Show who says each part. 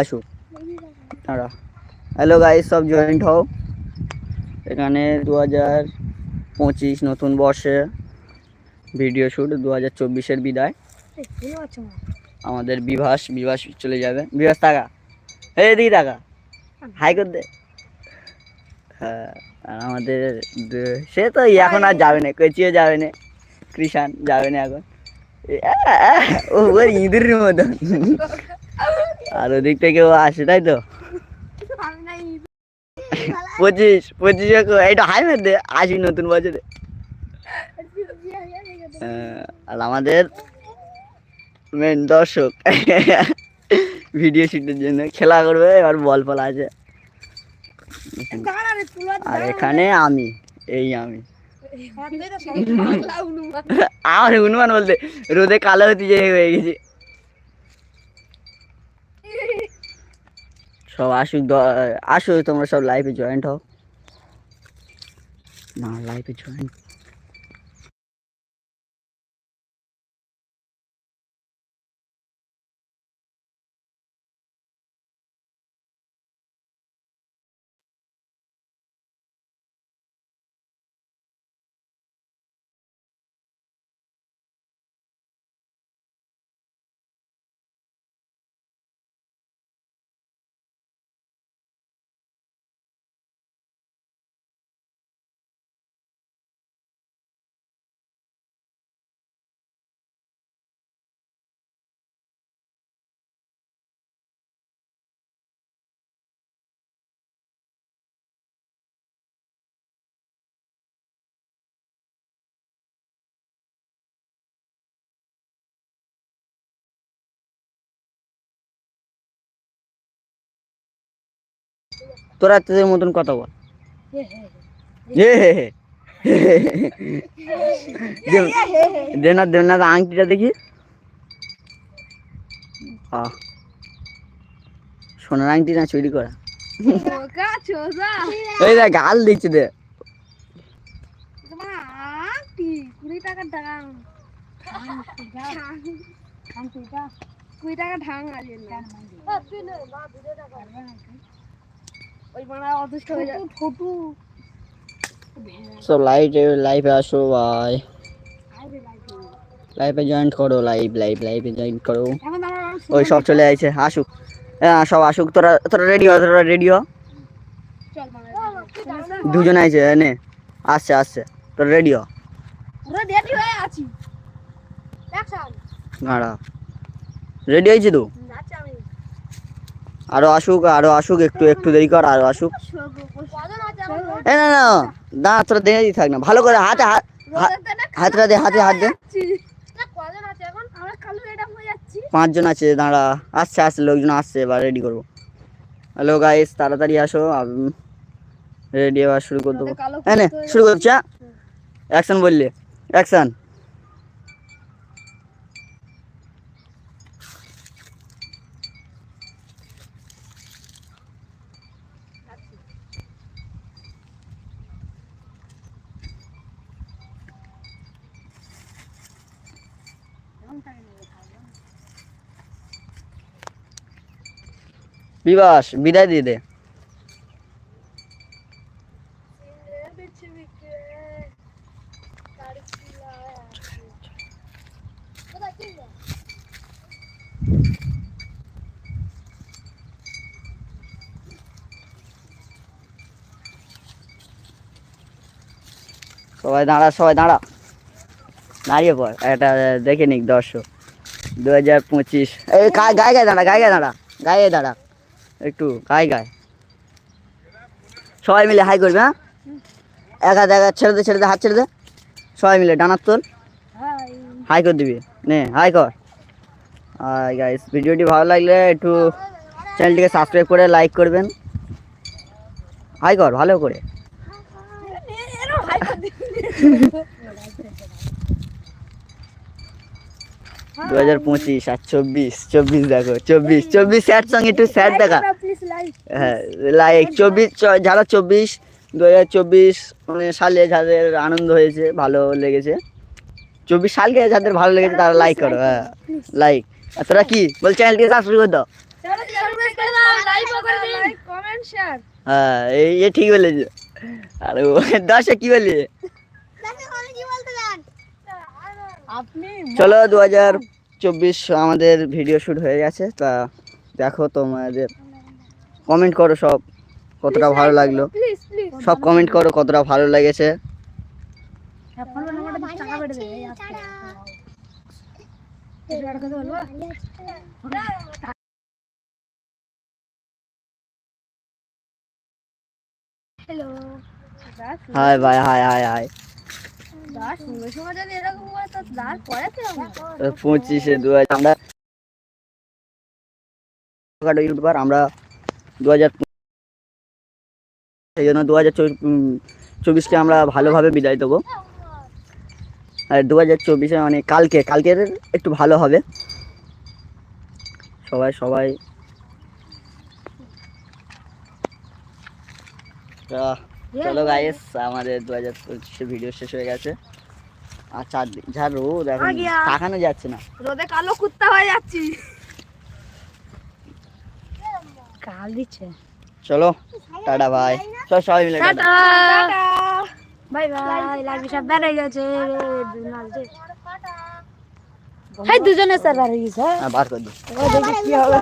Speaker 1: আসুক দাঁড়া। Hello guys সব জয়েন্ট হও। এখানে দু হাজার পঁচিশ নতুন বর্ষে ভিডিও শ্যুট দু হাজার চব্বিশের বিদায়। আমাদের বিভাস বিভাস চলে যাবে। বিভাস টাকা এই দিকে টাকা হাই কর দে হ্যাঁ আমাদের সে তো এখন আর যাবে না, কচিও যাবে না, কৃষাণ যাবে না এখন। ও ইঁদুরের মতন। আর ওদিক থেকে ও আসে তাই তো? পঁচিশ পঁচিশে কো- এইটা হাই মেরে দে আসবি নতুন বছরে। আর আমাদের মেন দর্শক। ভিডিও শুটের জন্য খেলা করবে এবার বল ফল আছে। আর এখানে আমি এই আমি। আমার হনুমান বলতে রোদে কালো হতে যে হয়ে গেছি। সব আসুক আসো তোমরা সব লাইফে জয়েন্ট হও। না লাইফে জয়েন্ট তোরা তোদের মতন কথা বল। আংটিটা দেখি। সোনার আংটি না চুরি করা। দেখ গাল দিচ্ছে দে।
Speaker 2: কুড়ি টাকার দাম কুড়ি টাকা ঢাং আছে ওই মানে অদৃষ্ট হয়ে যায়। ফটু
Speaker 1: সব লাইভ লাইভে আসো ভাই লাইভে জয়েন্ট করো লাইভ লাইভ লাইভে জয়েন্ট করো। ওই সব চলে আইছে আসুক হ্যাঁ সব আসুক তোরা তোরা রেডি হ তোরা রেডি হ। দুজন আইছে নে। আসছে আসছে। তোরা রেডি হ।
Speaker 2: রেডি হয়ে আছি। অ্যাকশন
Speaker 1: গাড়া রেডি হয়েছি তো? আরও আসুক আরও আসুক একটু একটু দেরি কর আরও আসুক। এ না না দাঁড়া তোরা দেখে থাক না ভালো করে হাতে হাত হাতটা দে হাতে হাত দে। পাঁচজন আছে দাঁড়া আসছে আসছে লোকজন আসছে এবার রেডি করব। হ্যালো গাইস তাড়াতাড়ি আসো রেডি এবার শুরু করে দেবো। হ্যাঁ শুরু করছি অ্যাকশন বললে অ্যাকশন বিবাস বিদায় দিয়ে দে। সবাই দাঁড়া সবাই দাঁড়া। দাঁড়িয়ে পড় এটা দেখে নিক দর্শক। দু হাজার পঁচিশ। এই গায়ে গায়ে দাঁড়া, গায়ে গায়ে দাঁড়া গায়ে দাঁড়া। একটু গায়ে গায়ে। সবাই মিলে হাই করবে হ্যাঁ? এক হাত এক হাত ছেড়ে দে ছেড়ে দে, হাত ছেড়ে দে। সবাই মিলে ডানার তোল। হাই করে দিবি। নে, হাই কর। আর গাইস ভিডিওটি ভালো লাগলে একটু চ্যানেলটিকে সাবস্ক্রাইব করে লাইক করবেন। হাই কর, ভালো করে। দু হাজার পঁচিশ আর চব্বিশ চব্বিশ দেখো চব্বিশ চব্বিশ স্যার সঙ্গে একটু স্যার দেখা। হ্যাঁ লাইক চব্বিশ যারা চব্বিশ দু হাজার চব্বিশ মানে সালে যাদের আনন্দ হয়েছে ভালো লেগেছে। চব্বিশ সালকে যাদের ভালো লেগেছে তারা লাইক করো হ্যাঁ লাইক আর তোরা কি? বল চ্যানেলটিকে সাবস্ক্রাইব করে দাও। হ্যাঁ এই ঠিক বলেছে। আর দশে কি বলি চলো দু হাজার চব্বিশ আমাদের ভিডিও শুট হয়ে গেছে তা দেখো তোমাদের। কমেন্ট করো সব কতটা ভালো লাগল। সব কমেন্ট করো কতটা ভালো লেগেছে। হাই ভাই হাই হাই হাই পঁচিশে দু হাজার আমরা আমরা দু হাজার সেই জন্য দু হাজার চব্বিশকে আমরা ভালোভাবে বিদায় দেবো। আর দু হাজার চব্বিশে মানে কালকে, কালকের একটু ভালো হবে। সবাই সবাই। চলো গাইস আমাদের দু হাজার পঁচিশে ভিডিও শেষ হয়ে গেছে। আর চারদিন যা রোদ এখন। তাকানো যাচ্ছে না।
Speaker 2: রোদে কালো কুত্তা হয়ে যাচ্ছি। কাল দিচ্ছে।
Speaker 1: চলো টাটা ভাই চল সবাই মিলে টাটা।
Speaker 2: টাটা। বাই বাই লাগি সব বেড়ে গেছে। হাই দুজনে স্যার বেড়ে গেছে
Speaker 1: হ্যাঁ, বার করে দিই
Speaker 2: দেখি কি হবে।